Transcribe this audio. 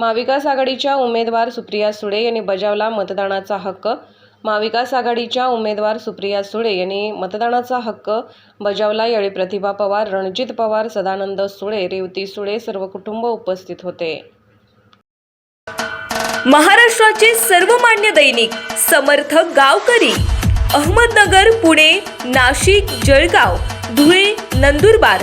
महाविकास आघाडीच्या उमेदवार सुप्रिया सुळे यांनी बजावला मतदानाचा हक्क. महाविकास आघाडीच्या उमेदवार सुप्रिया सुळे यांनी मतदानाचा हक्क बजावला यावेळी प्रतिभा पवार रणजित पवार सदानंद सुळे रेवती सुळे सर्व कुटुंब उपस्थित होते. महाराष्ट्राचे सर्वमान्य दैनिक समर्थ गावकरी अहमदनगर पुणे नाशिक जळगाव धुळे नंदुरबार